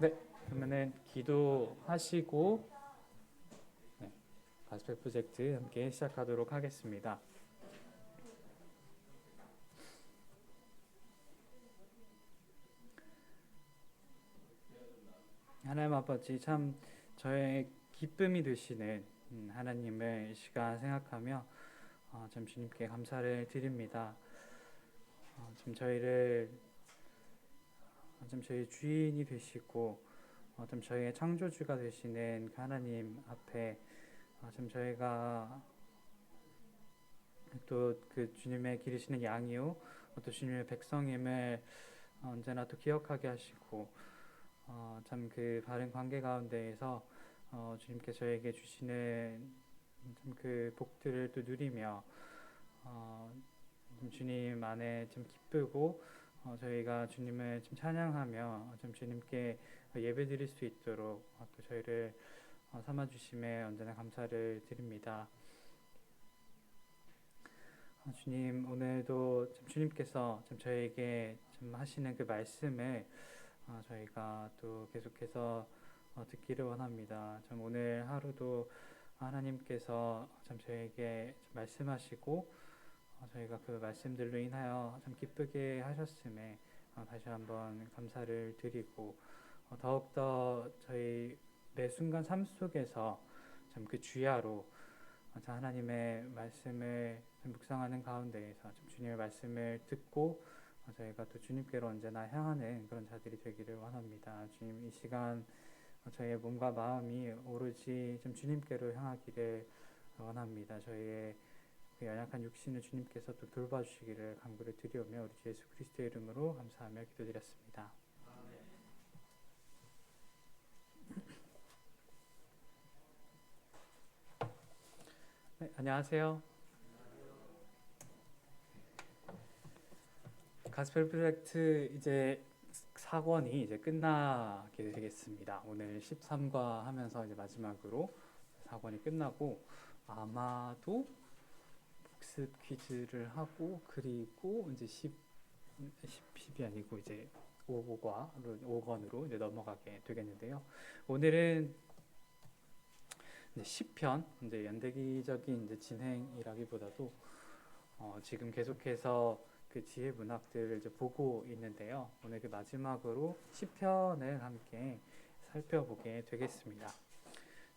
네, 그러면은 기도하시고 네, 가스펠 프로젝트 함께 시작하도록 하겠습니다. 하나님 아버지 참 저의 기쁨이 되시는 음, 하나님의 시간 생각하며 어, 참 주님께 감사를 드립니다. 어, 좀 저희를 어, 좀 저희 주인이 되시고 어, 좀 저희의 창조주가 되시는 그 하나님 앞에 어, 좀 저희가 또 그 주님의 기르시는 양이요 어, 또 주님의 백성임을 언제나 또 기억하게 하시고 어, 참 그 바른 관계 가운데에서 어, 주님께 저에게 주시는 참 그 복들을 또 누리며 주님 안에 좀 기쁘고 어, 저희가 주님을 좀 찬양하며 좀 주님께 예배 드릴 수 있도록 어, 또 저희를 어, 삼아 주심에 언제나 감사를 드립니다. 어, 주님 오늘도 좀 주님께서 좀 저에게 좀 하시는 그 말씀을 어, 저희가 또 계속해서 어, 듣기를 원합니다. 좀 오늘 하루도 하나님께서 참 저에게 좀 말씀하시고 어, 저희가 그 말씀들로 인하여 참 기쁘게 하셨음에 어, 다시 한번 감사를 드리고 어, 더욱더 저희 매 순간 삶 속에서 참 그 주야로 어, 참 하나님의 말씀을 좀 묵상하는 가운데에서 좀 주님의 말씀을 듣고 어, 저희가 또 주님께로 언제나 향하는 그런 자들이 되기를 원합니다. 주님 이 시간 어, 저희의 몸과 마음이 오로지 좀 주님께로 향하기를 원합니다. 저희의 그 연약한 육신을 주님께서 또 돌봐주시기를 간구를 드리오며 우리 주 예수 그리스도의 이름으로 감사하며 기도드렸습니다. 네, 안녕하세요. 가스펠 프로젝트 이제 4권이 이제 끝나게 되겠습니다. 오늘 13과 하면서 이제 마지막으로 4권이 끝나고 아마도 복습 퀴즈를 하고 그리고 이제 10, 10, 10이 아니고 이제 5과로 5권으로 이제 넘어가게 되겠는데요. 오늘은 이제 10편 이제 연대기적인 이제 진행이라기보다도 어, 지금 계속해서 그 지혜 문학들을 이제 보고 있는데요. 오늘 그 마지막으로 10편을 함께 살펴보게 되겠습니다.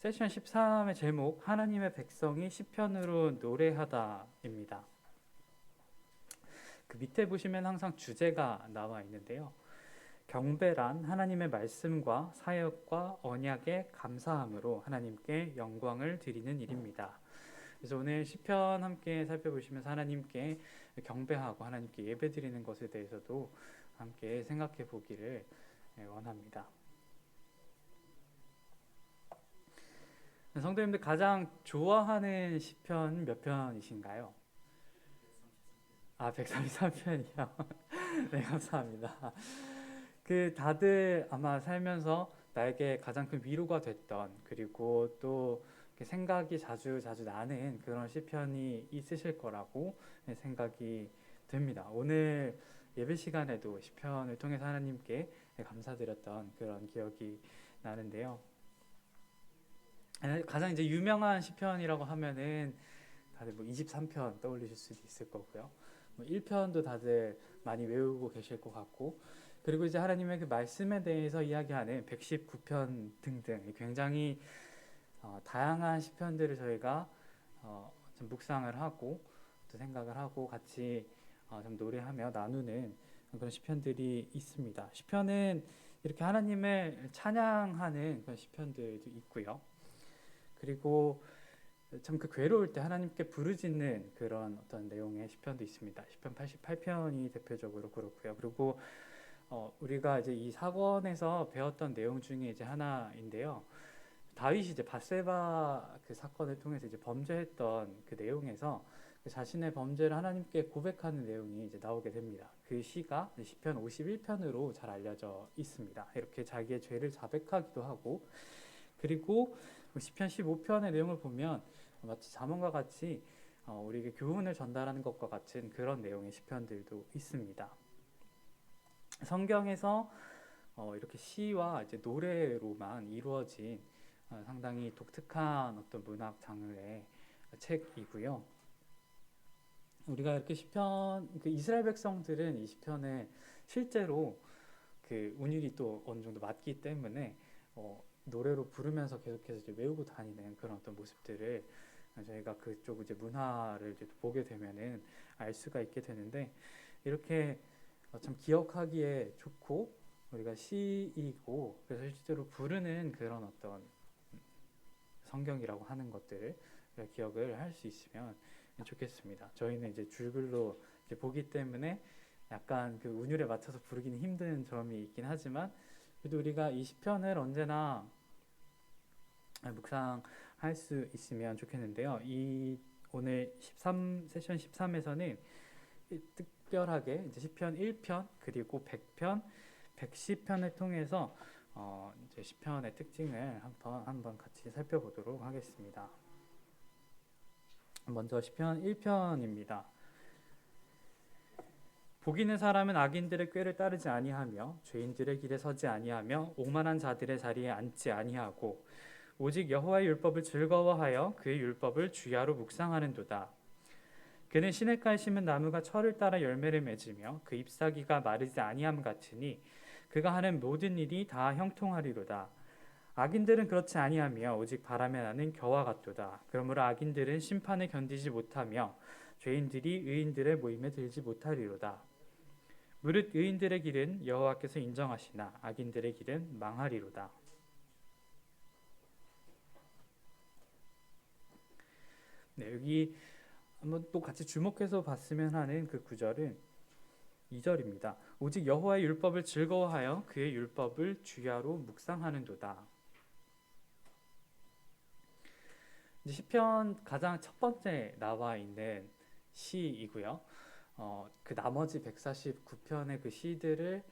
세션 13의 제목 하나님의 백성이 시편으로 노래하다입니다. 그 밑에 보시면 항상 주제가 나와 있는데요. 경배란 하나님의 말씀과 사역과 언약에 감사함으로 하나님께 영광을 드리는 일입니다. 그래서 오늘 시편 함께 살펴보시면서 하나님께 경배하고 하나님께 예배드리는 것에 대해서도 함께 생각해 보기를 원합니다. 성도님들 가장 좋아하는 시편 몇 편이신가요? 아, 133편이요. 네, 감사합니다. 그 다들 아마 살면서 나에게 가장 큰 위로가 됐던 그리고 또 생각이 자주 자주 나는 그런 시편이 있으실 거라고 생각이 됩니다. 오늘 예배 시간에도 시편을 통해서 하나님께 감사드렸던 그런 기억이 나는데요. 가장 이제 유명한 시편이라고 하면은 다들 뭐 23편 떠올리실 수도 있을 거고요. 뭐 1편도 다들 많이 외우고 계실 것 같고 그리고 이제 하나님의 그 말씀에 대해서 이야기하는 119편 등등 굉장히 어, 다양한 시편들을 저희가 어, 좀 묵상을 하고 또 생각을 하고 같이 어, 좀 노래하며 나누는 그런 시편들이 있습니다. 시편은 이렇게 하나님을 찬양하는 그런 시편들도 있고요. 그리고 참 그 괴로울 때 하나님께 부르짖는 그런 어떤 내용의 시편도 있습니다. 시편 88편이 대표적으로 그렇고요. 그리고 어, 우리가 이제 이 사건에서 배웠던 내용 중에 이제 하나인데요. 다윗이 이제 바세바 그 사건을 통해서 이제 범죄했던 그 내용에서 그 자신의 범죄를 하나님께 고백하는 내용이 이제 나오게 됩니다. 그 시가 시편 51편으로 잘 알려져 있습니다. 이렇게 자기의 죄를 자백하기도 하고 그리고 시편 15편의 내용을 보면 마치 잠언과 같이 어, 우리에게 교훈을 전달하는 것과 같은 그런 내용의 시편들도 있습니다. 성경에서 어, 이렇게 시와 이제 노래로만 이루어진 어, 상당히 독특한 어떤 문학 장르의 책이고요. 우리가 이렇게 시편 그 이스라엘 백성들은 이 시편에 실제로 그 운율이 또 어느 정도 맞기 때문에 어, 노래로 부르면서 계속해서 이제 외우고 다니는 그런 어떤 모습들을 저희가 그쪽 이제 문화를 이제 보게 되면은 알 수가 있게 되는데 이렇게 어, 참 기억하기에 좋고 우리가 시이고 그래서 실제로 부르는 그런 어떤 성경이라고 하는 것들을 기억을 할 수 있으면 좋겠습니다. 저희는 이제 줄글로 이제 보기 때문에 약간 그 운율에 맞춰서 부르기는 힘든 점이 있긴 하지만 그래도 우리가 이 시편을 언제나 묵상할 수 있으면 좋겠는데요. 이 오늘 13 세션 13에서는 특별하게 이제 시편 1편 그리고 100편, 110편을 통해서 어 이제 시편의 특징을 한번 한번 같이 살펴보도록 하겠습니다. 먼저 시편 1편입니다. 복이는 사람은 악인들의 꾀를 따르지 아니하며 죄인들의 길에 서지 아니하며 오만한 자들의 자리에 앉지 아니하고 오직 여호와의 율법을 즐거워하여 그의 율법을 주야로 묵상하는도다. 그는 시냇가에 심은 나무가 철을 따라 열매를 맺으며 그 잎사귀가 마르지 아니함 같으니 그가 하는 모든 일이 다 형통하리로다. 악인들은 그렇지 아니하며 오직 바람에 나는 겨와 같도다. 그러므로 악인들은 심판을 견디지 못하며 죄인들이 의인들의 모임에 들지 못하리로다. 무릇 의인들의 길은 여호와께서 인정하시나 악인들의 길은 망하리로다. 네, 여기 한번 또 같이 주목해서 봤으면 하는 그 구절은 2절입니다. 오직 여호와의 율법을 즐거워하여 그의 율법을 주야로 묵상하는도다. 시편 가장 첫 번째 나와 있는 시이고요. 어, 그 나머지 149편의 그 시들을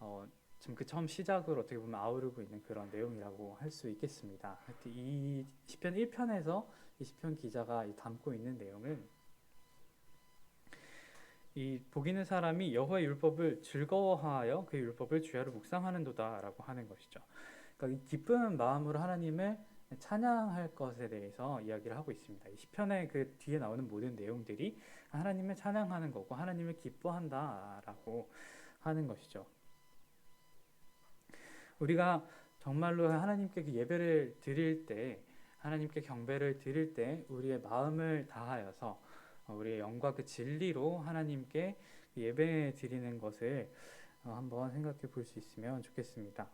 어, 지금 그 처음 시작을 어떻게 보면 아우르고 있는 그런 내용이라고 할 수 있겠습니다. 이 시편 1편에서 이 시편 기자가 담고 있는 내용은 이 복있는 사람이 여호와의 율법을 즐거워하여 그 율법을 주야로 묵상하는도다라고 하는 것이죠. 그러니까 이 기쁜 마음으로 하나님을 찬양할 것에 대해서 이야기를 하고 있습니다. 이 시편의 그 뒤에 나오는 모든 내용들이 하나님을 찬양하는 거고 하나님을 기뻐한다라고 하는 것이죠. 우리가 정말로 하나님께 그 예배를 드릴 때 하나님께 경배를 드릴 때 우리의 마음을 다하여서 우리의 영과 그 진리로 하나님께 예배 드리는 것을 한번 생각해 볼 수 있으면 좋겠습니다.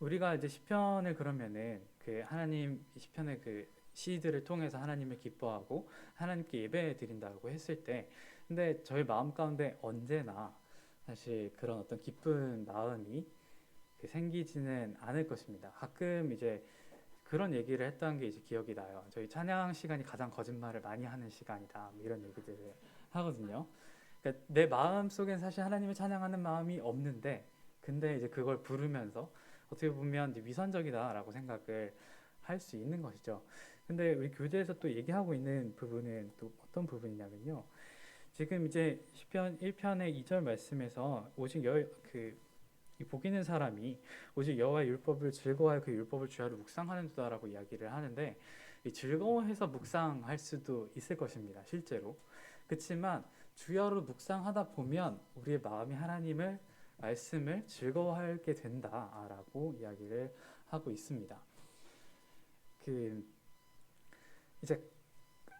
우리가 이제 시편을 그러면은 그 하나님 시편의 그 시들을 통해서 하나님을 기뻐하고 하나님께 예배 드린다고 했을 때 근데 저희 마음 가운데 언제나 사실 그런 어떤 기쁜 마음이 그 생기지는 않을 것입니다. 가끔 이제 그런 얘기를 했던 게 이제 기억이 나요. 저희 찬양 시간이 가장 거짓말을 많이 하는 시간이다. 뭐 이런 얘기들을 하거든요. 그러니까 내 마음 속엔 사실 하나님을 찬양하는 마음이 없는데, 근데 이제 그걸 부르면서 어떻게 보면 위선적이다라고 생각을 할 수 있는 것이죠. 근데 우리 교재에서 또 얘기하고 있는 부분은 또 어떤 부분이냐면요. 지금 이제 시편 1편의 2절 말씀에서 오직 여그 복있는 사람이 오직 여호와의 율법을 즐거워하여 그 율법을 주야로 묵상하는도다라고 이야기를 하는데 즐거워해서 묵상할 수도 있을 것입니다. 실제로. 그렇지만 주야로 묵상하다 보면 우리의 마음이 하나님을 말씀을 즐거워하게 된다라고 이야기를 하고 있습니다. 그 이제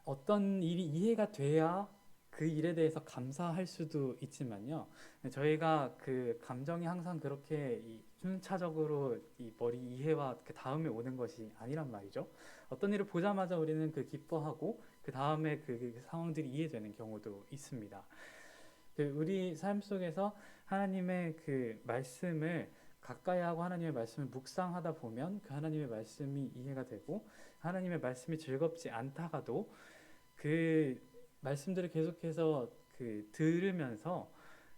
어떤 일이 이해가 돼야 그 일에 대해서 감사할 수도 있지만요. 저희가 그 감정이 항상 그렇게 이 순차적으로 이 머리 이해와 그 다음에 오는 것이 아니란 말이죠. 어떤 일을 보자마자 우리는 그 기뻐하고 그 다음에 그, 그 상황들이 이해되는 경우도 있습니다. 그 우리 삶 속에서 하나님의 그 말씀을 가까이 하고 하나님의 말씀을 묵상하다 보면 그 하나님의 말씀이 이해가 되고 하나님의 말씀이 즐겁지 않다가도 그 말씀들을 계속해서 그 들으면서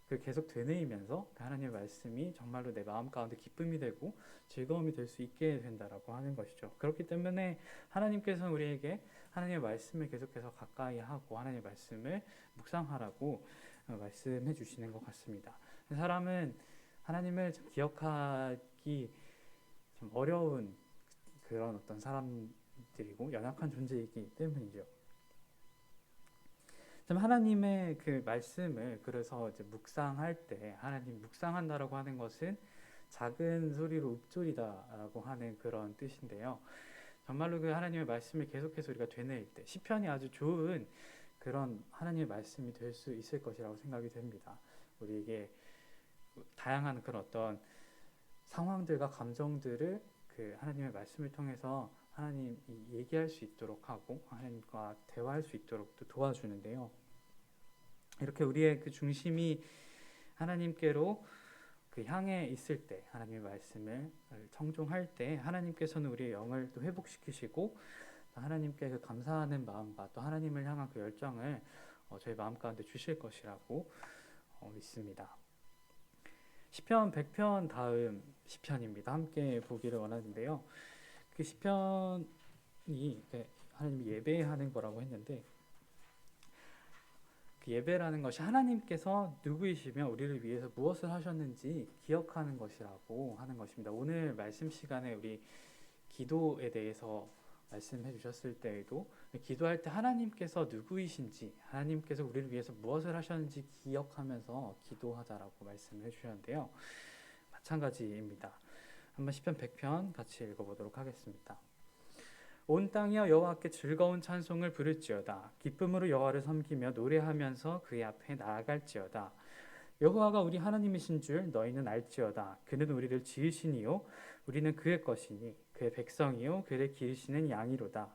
그 계속 되뇌이면서 그 하나님의 말씀이 정말로 내 마음 가운데 기쁨이 되고 즐거움이 될 수 있게 된다라고 하는 것이죠. 그렇기 때문에 하나님께서는 우리에게 하나님의 말씀을 계속해서 가까이 하고 하나님의 말씀을 묵상하라고 어, 말씀해 주시는 것 같습니다. 사람은 하나님을 좀 기억하기 좀 어려운 그런 어떤 사람들이고 연약한 존재이기 때문이죠. 좀 하나님의 그 말씀을 그래서 이제 묵상할 때 하나님 묵상한다라고 하는 것은 작은 소리로 읊조리다라고 하는 그런 뜻인데요. 정말로 그 하나님의 말씀을 계속해서 우리가 되뇌일 때 시편이 아주 좋은 그런 하나님의 말씀이 될 수 있을 것이라고 생각이 됩니다. 우리에게 다양한 그런 어떤 상황들과 감정들을 그 하나님의 말씀을 통해서 하나님이 얘기할 수 있도록 하고 하나님과 대화할 수 있도록 또 도와주는데요. 이렇게 우리의 그 중심이 하나님께로 그 향해 있을 때 하나님의 말씀을 청종할 때 하나님께서는 우리의 영을 또 회복시키시고 또 하나님께 그 감사하는 마음과 또 하나님을 향한 그 열정을 어, 저희 마음 가운데 주실 것이라고 어, 믿습니다. 시편 100편 다음 시편입니다. 함께 보기를 원하는데요. 그 시편이 하나님이 예배하는 거라고 했는데 그 예배라는 것이 하나님께서 누구이시며 우리를 위해서 무엇을 하셨는지 기억하는 것이라고 하는 것입니다. 오늘 말씀 시간에 우리 기도에 대해서 말씀해 주셨을 때에도 기도할 때 하나님께서 누구이신지 하나님께서 우리를 위해서 무엇을 하셨는지 기억하면서 기도하자라고 말씀을 해 주셨는데요. 마찬가지입니다. 한번 시편 100편 같이 읽어보도록 하겠습니다. 온 땅이여 여호와께 즐거운 찬송을 부를지어다 기쁨으로 여호와를 섬기며 노래하면서 그의 앞에 나아갈지어다 여호와가 우리 하나님이신 줄 너희는 알지어다 그는 우리를 지으시니요 우리는 그의 것이니 그의 백성이요 그를 기르시는 양이로다.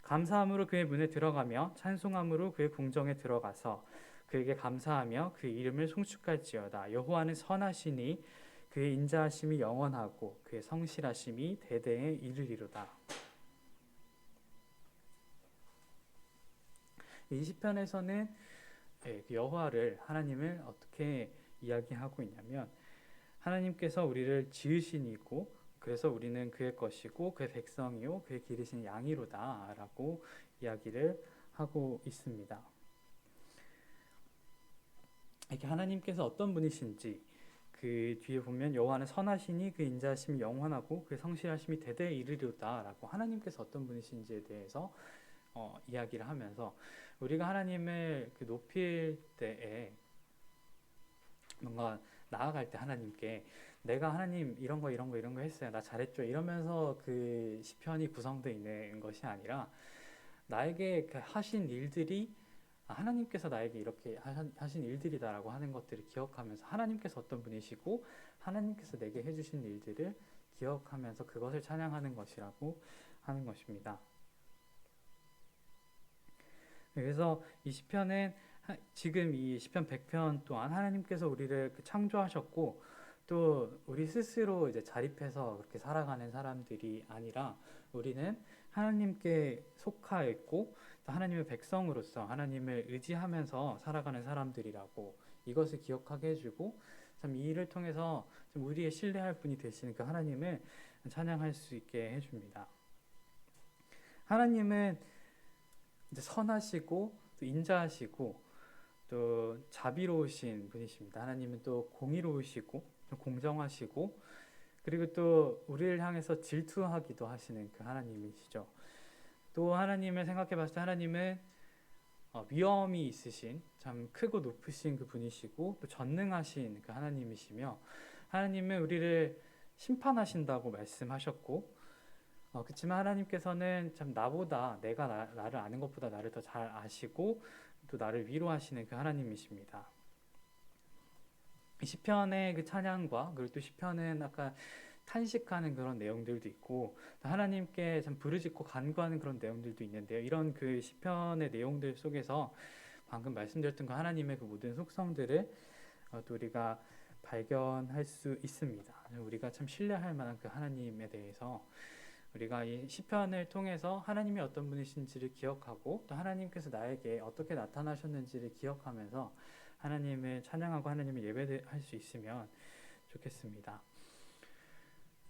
감사함으로 그의 문에 들어가며 찬송함으로 그의 궁정에 들어가서 그에게 감사하며 그 이름을 송축할지어다. 여호와는 선하시니 그의 인자하심이 영원하고 그의 성실하심이 대대에 이르리로다. 이 시편에서는 예, 그 여호와를 하나님을 어떻게 이야기하고 있냐면 하나님께서 우리를 지으신 이고 그래서 우리는 그의 것이고 그의 백성이요 그의 기르신 양이로다라고 이야기를 하고 있습니다. 이렇게 하나님께서 어떤 분이신지 그 뒤에 보면 여호와는 선하시니 그 인자하심이 영원하고 그 성실하심이 대대에 이르리로다라고 하나님께서 어떤 분이신지에 대해서 어, 이야기를 하면서 우리가 하나님을 그 높일 때에 뭔가 나아갈 때 하나님께 내가 하나님 이런 거 이런 거 이런 거 했어요 나 잘했죠 이러면서 그 시편이 구성되어 있는 것이 아니라 나에게 그 하신 일들이 하나님께서 나에게 이렇게 하신 일들이다라고 하는 것들을 기억하면서 하나님께서 어떤 분이시고 하나님께서 내게 해주신 일들을 기억하면서 그것을 찬양하는 것이라고 하는 것입니다. 그래서 이 시편은 지금 이 시편 100편 또한 하나님께서 우리를 그 창조하셨고 또 우리 스스로 이제 자립해서 그렇게 살아가는 사람들이 아니라 우리는 하나님께 속하 있고 또 하나님의 백성으로서 하나님을 의지하면서 살아가는 사람들이라고 이것을 기억하게 해주고 참 이 일을 통해서 좀 우리의 신뢰할 분이 되시는 그 하나님을 찬양할 수 있게 해줍니다. 하나님은 이제 선하시고 또 인자하시고 또 자비로우신 분이십니다. 하나님은 또 공의로우시고 공정하시고 그리고 또 우리를 향해서 질투하기도 하시는 그 하나님이시죠. 또 하나님을 생각해 봤을 때 하나님은 어, 위엄이 있으신 참 크고 높으신 그 분이시고 또 전능하신 그 하나님이시며 하나님은 우리를 심판하신다고 말씀하셨고 어, 그렇지만 하나님께서는 참 나보다 내가 나, 나를 아는 것보다 나를 더 잘 아시고 또 나를 위로하시는 그 하나님이십니다. 시편의 그 찬양과 그리고 또 시편은 아까 탄식하는 그런 내용들도 있고 하나님께 참 부르짖고 간구하는 그런 내용들도 있는데요. 이런 그 시편의 내용들 속에서 방금 말씀드렸던 그 하나님의 그 모든 속성들을 어, 또 우리가 발견할 수 있습니다. 우리가 참 신뢰할 만한 그 하나님에 대해서 우리가 이 시편을 통해서 하나님이 어떤 분이신지를 기억하고 또 하나님께서 나에게 어떻게 나타나셨는지를 기억하면서 하나님을 찬양하고 하나님을 예배할 수 있으면 좋겠습니다.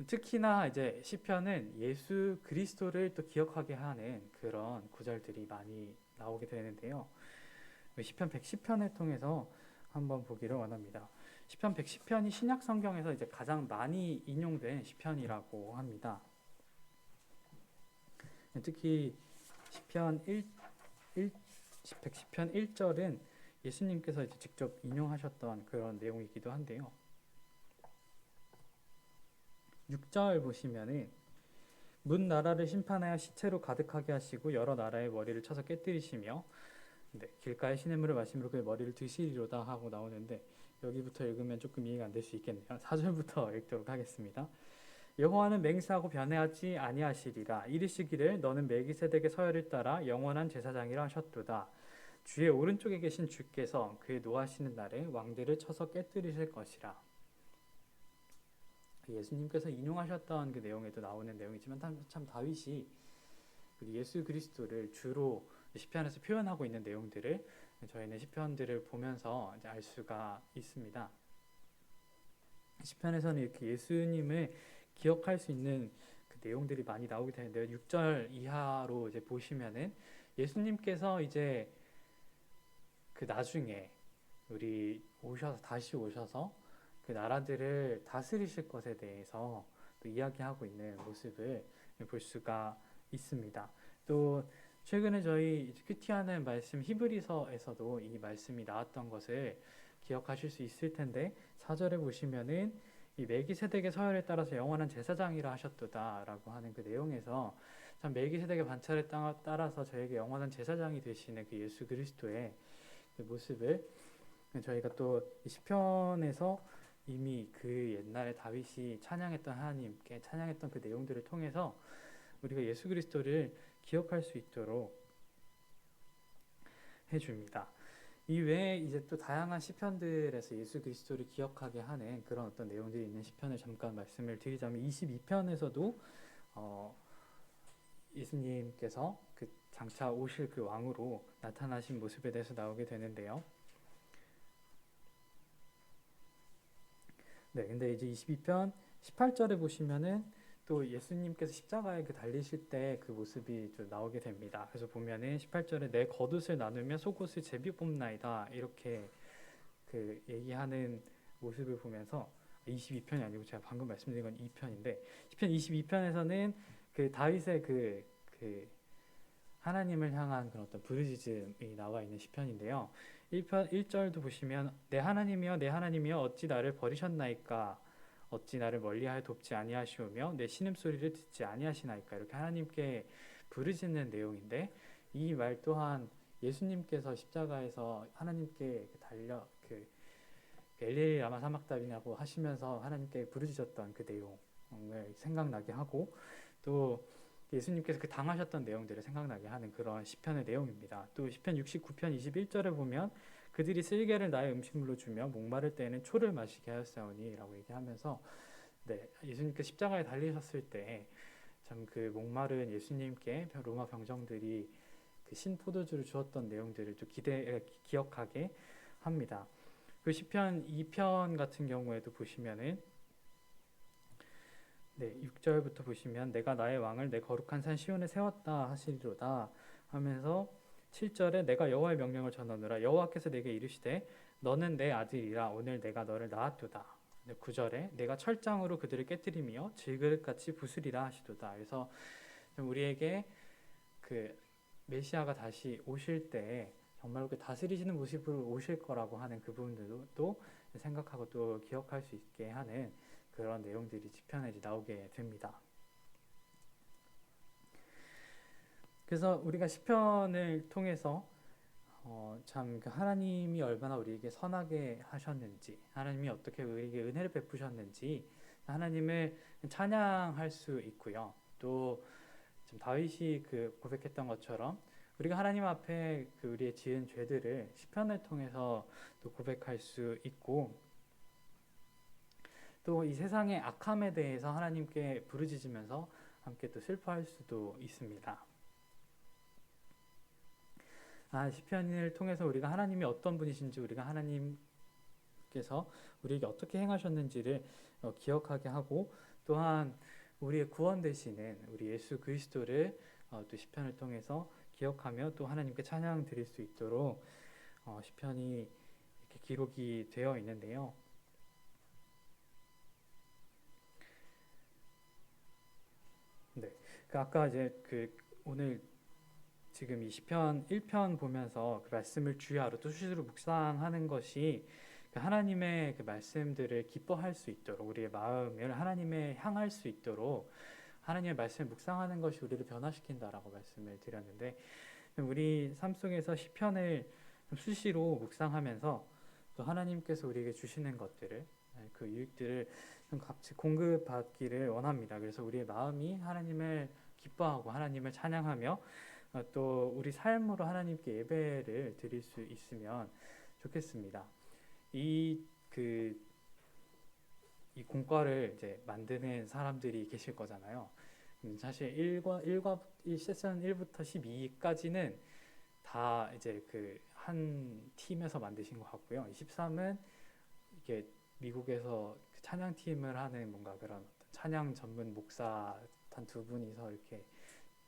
특히나 이제 시편은 예수 그리스도를 또 기억하게 하는 그런 구절들이 많이 나오게 되는데요. 시편 110편을 통해서 한번 보기를 원합니다. 시편 110편이 신약 성경에서 이제 가장 많이 인용된 시편이라고 합니다. 특히 시편 1, 1 110편 1절은 예수님께서 이제 직접 인용하셨던 그런 내용이기도 한데요. 6절 보시면은 문 나라를 심판하여 시체로 가득하게 하시고 여러 나라의 머리를 쳐서 깨뜨리시며 네, 길가에 시냇물을 마시므로 그의 머리를 드시리로다 하고 나오는데 여기부터 읽으면 조금 이해가 안 될 수 있겠네요. 4절부터 읽도록 하겠습니다. 여호와는 맹세하고 변해하지 아니하시리라 이르시기를 너는 멜기세덱의 서열을 따라 영원한 제사장이라 하셨도다. 주의 오른쪽에 계신 주께서 그의 노하시는 날에 왕들을 쳐서 깨뜨리실 것이라. 예수님께서 인용하셨던 그 내용에도 나오는 내용이지만 참, 참 다윗이 예수 그리스도를 주로 시편에서 표현하고 있는 내용들을 저희는 시편들을 보면서 알 수가 있습니다. 시편에서는 이렇게 예수님을 기억할 수 있는 그 내용들이 많이 나오게 되는데요. 6절 이하로 이제 보시면은 예수님께서 이제 그 나중에 우리 오셔서 다시 오셔서 그 나라들을 다스리실 것에 대해서 또 이야기하고 있는 모습을 볼 수가 있습니다. 또 최근에 저희 큐티하는 말씀 히브리서에서도 이 말씀이 나왔던 것을 기억하실 수 있을 텐데 4절에 보시면은 이 멜기세덱의 서열에 따라서 영원한 제사장이라 하셨도다라고 하는 그 내용에서 참 멜기세덱의 반차에 따라서 저에게 영원한 제사장이 되시는 그 예수 그리스도의 그 모습을 저희가 또 시편에서 이미 그 옛날에 다윗이 찬양했던 하나님께 찬양했던 그 내용들을 통해서 우리가 예수 그리스도를 기억할 수 있도록 해줍니다. 이 외에 이제 또 다양한 시편들에서 예수 그리스도를 기억하게 하는 그런 어떤 내용들이 있는 시편을 잠깐 말씀을 드리자면 22편에서도 어, 예수님께서 그 장차 오실 그 왕으로 나타나신 모습에 대해서 나오게 되는데요. 네, 근데 이제 22편 18절에 보시면은 또 예수님께서 십자가에 그 달리실 때 그 모습이 좀 나오게 됩니다. 그래서 보면은 18절에 내 겉옷을 나누며 속옷을 제비 뽑나이다 이렇게 그 얘기하는 모습을 보면서 22편이 아니고 제가 방금 말씀드린 건 2편인데 10편 22편에서는 그 다윗의 그, 그 하나님을 향한 그런 어떤 부르짖음이 나와 있는 시편인데요. 1편 1절도 보시면 내 하나님이여 내 하나님이여 어찌 나를 버리셨나이까 어찌 나를 멀리하여 돕지 아니하시오며 내 신음소리를 듣지 아니하시나이까 이렇게 하나님께 부르짖는 내용인데 이 말 또한 예수님께서 십자가에서 하나님께 달려 그 엘리 라마 사막답이냐고 하시면서 하나님께 부르짖었던 그 내용을 생각나게 하고 또 예수님께서 그 당하셨던 내용들을 생각나게 하는 그런 시편의 내용입니다. 또 시편 69편 21절에 보면 그들이 쓸개를 나의 음식물로 주며 목마를 때에는 초를 마시게 하였사오니라고 얘기하면서 네, 예수님께 십자가에 달리셨을 때 참 그 목마른 예수님께 로마 병정들이 그 신포도주를 주었던 내용들을 또 기대 기억하게 합니다. 그 시편 2편 같은 경우에도 보시면은 네, 6절부터 보시면 내가 나의 왕을 내 거룩한 산 시온에 세웠다 하시리로다 하면서 7절에 내가 여호와의 명령을 전하노라 여호와께서 내게 이르시되 너는 내 아들이라 오늘 내가 너를 낳았도다. 9절에 내가 철장으로 그들을 깨뜨리며 질그릇같이 부수리라 하시도다. 그래서 우리에게 그 메시아가 다시 오실 때 정말 그 다스리시는 모습으로 오실 거라고 하는 그 부분들도 생각하고 또 기억할 수 있게 하는 그런 내용들이 지편에 나오게 됩니다. 그래서 우리가 시편을 통해서 어, 참그 하나님이 얼마나 우리에게 선하게 하셨는지, 하나님이 어떻게 우리에게 은혜를 베푸셨는지 하나님을 찬양할 수 있고요. 또 다윗이 그 고백했던 것처럼 우리가 하나님 앞에 그 우리의 지은 죄들을 시편을 통해서 또 고백할 수 있고 또 이 세상의 악함에 대해서 하나님께 부르짖으면서 함께 또 슬퍼할 수도 있습니다. 아, 시편을 통해서 우리가 하나님이 어떤 분이신지 우리가 하나님께서 우리에게 어떻게 행하셨는지를 어, 기억하게 하고 또한 우리의 구원 되시는 우리 예수 그리스도를 어, 또 시편을 통해서 기억하며 또 하나님께 찬양 드릴 수 있도록 어, 시편이 이렇게 기록이 되어 있는데요. 그 아까 이제 그 오늘 지금 이 시편 1편 보면서 그 말씀을 주야로 또 수시로 묵상하는 것이 그 하나님의 그 말씀들을 기뻐할 수 있도록 우리의 마음을 하나님에 향할 수 있도록 하나님의 말씀을 묵상하는 것이 우리를 변화시킨다라고 말씀을 드렸는데 우리 삶 속에서 시편을 좀 수시로 묵상하면서 또 하나님께서 우리에게 주시는 것들을 그 유익들을 좀 같이 공급받기를 원합니다. 그래서 우리의 마음이 하나님을 기뻐하고 하나님을 찬양하며 어, 또 우리 삶으로 하나님께 예배를 드릴 수 있으면 좋겠습니다. 이 그 이 공과를 이제 만드는 사람들이 계실 거잖아요. 음, 사실 1과 1과 이 세션 1부터 12까지는 다 이제 그 한 팀에서 만드신 것 같고요. 13은 이게 미국에서 그 찬양 팀을 하는 뭔가 그런 찬양 전문 목사 한 두 분이서 이렇게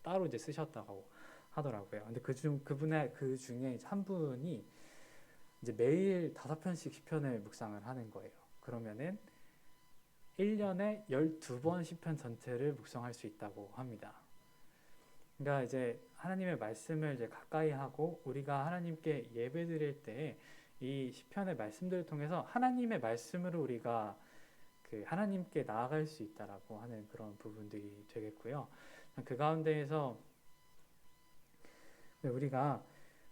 따로 이제 쓰셨다고 하더라고요. 근데 그중 그분의 그 중에 한 분이 이제 매일 다섯 편씩 시편을 묵상을 하는 거예요. 그러면은 1년에 12번 시편 전체를 묵상할 수 있다고 합니다. 그러니까 이제 하나님의 말씀을 이제 가까이 하고 우리가 하나님께 예배드릴 때 이 시편의 말씀들을 통해서 하나님의 말씀으로 우리가 그 하나님께 나아갈 수 있다라고 하는 그런 부분들이 되겠고요. 그 가운데에서 우리가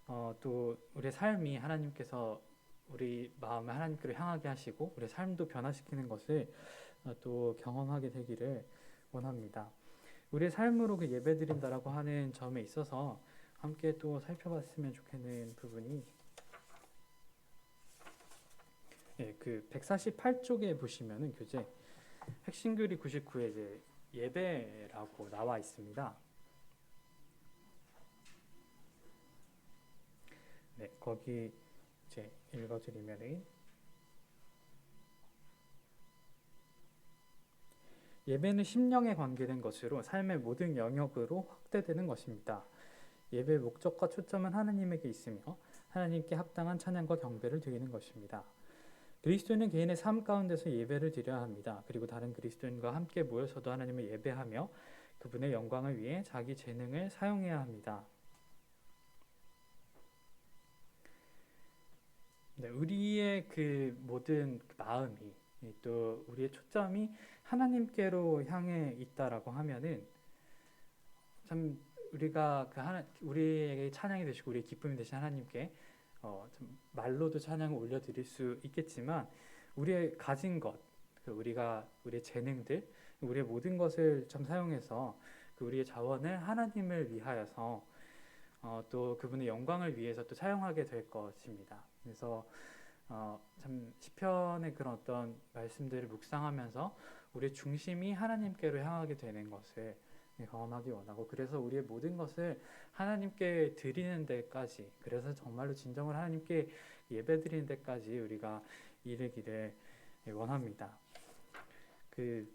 어, 또 우리의 삶이 하나님께서 우리 마음을 하나님께로 향하게 하시고 우리의 삶도 변화시키는 것을 어, 또 경험하게 되기를 원합니다. 우리의 삶으로 그 예배 드린다라고 하는 점에 있어서 함께 또 살펴봤으면 좋겠는 부분이 예, 그 148쪽에 보시면은 교재 핵심글이 99에 이제 예배라고 나와 있습니다. 네, 거기 이제 읽어드리면은 예배는 심령에 관계된 것으로 삶의 모든 영역으로 확대되는 것입니다. 예배의 목적과 초점은 하나님에게 있으며 하나님께 합당한 찬양과 경배를 드리는 것입니다. 그리스도인은 개인의 삶 가운데서 예배를 드려야 합니다. 그리고 다른 그리스도인과 함께 모여서도 하나님을 예배하며 그분의 영광을 위해 자기 재능을 사용해야 합니다. 네, 우리의 그 모든 마음이 또 우리의 초점이 하나님께로 향해 있다라고 하면은 참 우리가 그 하나 우리에게 찬양이 되시고 우리의 기쁨이 되신 하나님께 어, 좀 말로도 찬양을 올려드릴 수 있겠지만 우리의 가진 것, 그 우리가 우리의 재능들, 우리의 모든 것을 좀 사용해서 그 우리의 자원을 하나님을 위하여서 어, 또 그분의 영광을 위해서 또 사용하게 될 것입니다. 그래서 어, 참 시편의 그런 어떤 말씀들을 묵상하면서 우리의 중심이 하나님께로 향하게 되는 것을 경험하기 원하고 그래서 우리의 모든 것을 하나님께 드리는 데까지 그래서 정말로 진정을 하나님께 예배 드리는 데까지 우리가 이르기를 원합니다. 그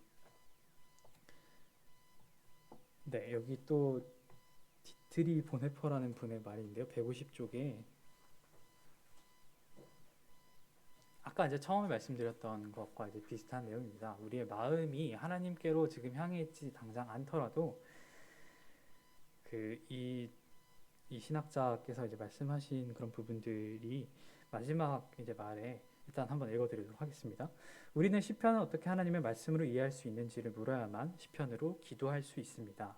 네, 여기 또 디트리 보네퍼라는 분의 말인데요. 150쪽에 아까 이제 처음에 말씀드렸던 것과 이제 비슷한 내용입니다. 우리의 마음이 하나님께로 지금 향해 있지 당장 않더라도 그이 이 신학자께서 이제 말씀하신 그런 부분들이 마지막 이제 말에 일단 한번 읽어드리도록 하겠습니다. 우리는 시편을 어떻게 하나님의 말씀으로 이해할 수 있는지를 물어야만 시편으로 기도할 수 있습니다.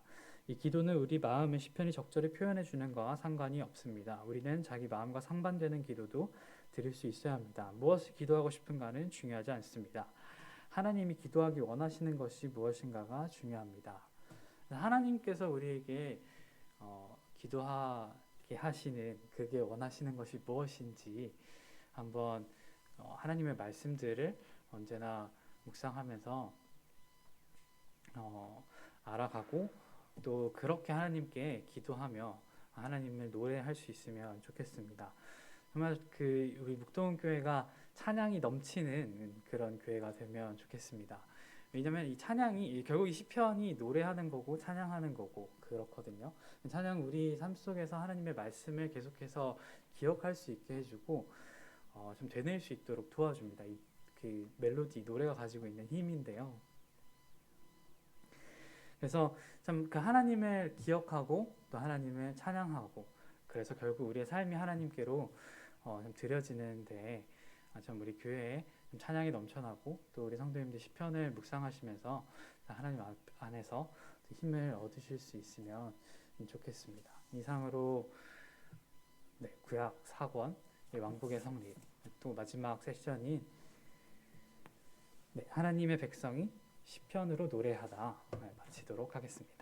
이 기도는 우리 마음의 시편이 적절히 표현해 주는 것과 상관이 없습니다. 우리는 자기 마음과 상반되는 기도도 드릴 수 있어야 합니다. 무엇을 기도하고 싶은가는 중요하지 않습니다. 하나님이 기도하기 원하시는 것이 무엇인가가 중요합니다. 하나님께서 우리에게 어, 기도하게 하시는 그게 원하시는 것이 무엇인지 한번 어, 하나님의 말씀들을 언제나 묵상하면서 어, 알아가고 또 그렇게 하나님께 기도하며 하나님을 노래할 수 있으면 좋겠습니다. 정말 그 우리 묵동 교회가 찬양이 넘치는 그런 교회가 되면 좋겠습니다. 왜냐하면 이 찬양이 결국 이 시편이 노래하는 거고 찬양하는 거고 그렇거든요. 찬양 우리 삶 속에서 하나님의 말씀을 계속해서 기억할 수 있게 해주고 어, 좀 되뇌일 수 있도록 도와줍니다. 이 그 멜로디 노래가 가지고 있는 힘인데요. 그래서 참 그 하나님을 기억하고 또 하나님을 찬양하고 그래서 결국 우리의 삶이 하나님께로 어, 좀 드려지는데 아, 참 우리 교회에 좀 찬양이 넘쳐나고 또 우리 성도님들 시편을 묵상하시면서 하나님 앞- 안에서 또 힘을 얻으실 수 있으면 좋겠습니다. 이상으로 네, 구약 4권 왕복의 성리 또 마지막 세션인 네, 하나님의 백성이 시편으로 노래하다 네, 마치도록 하겠습니다.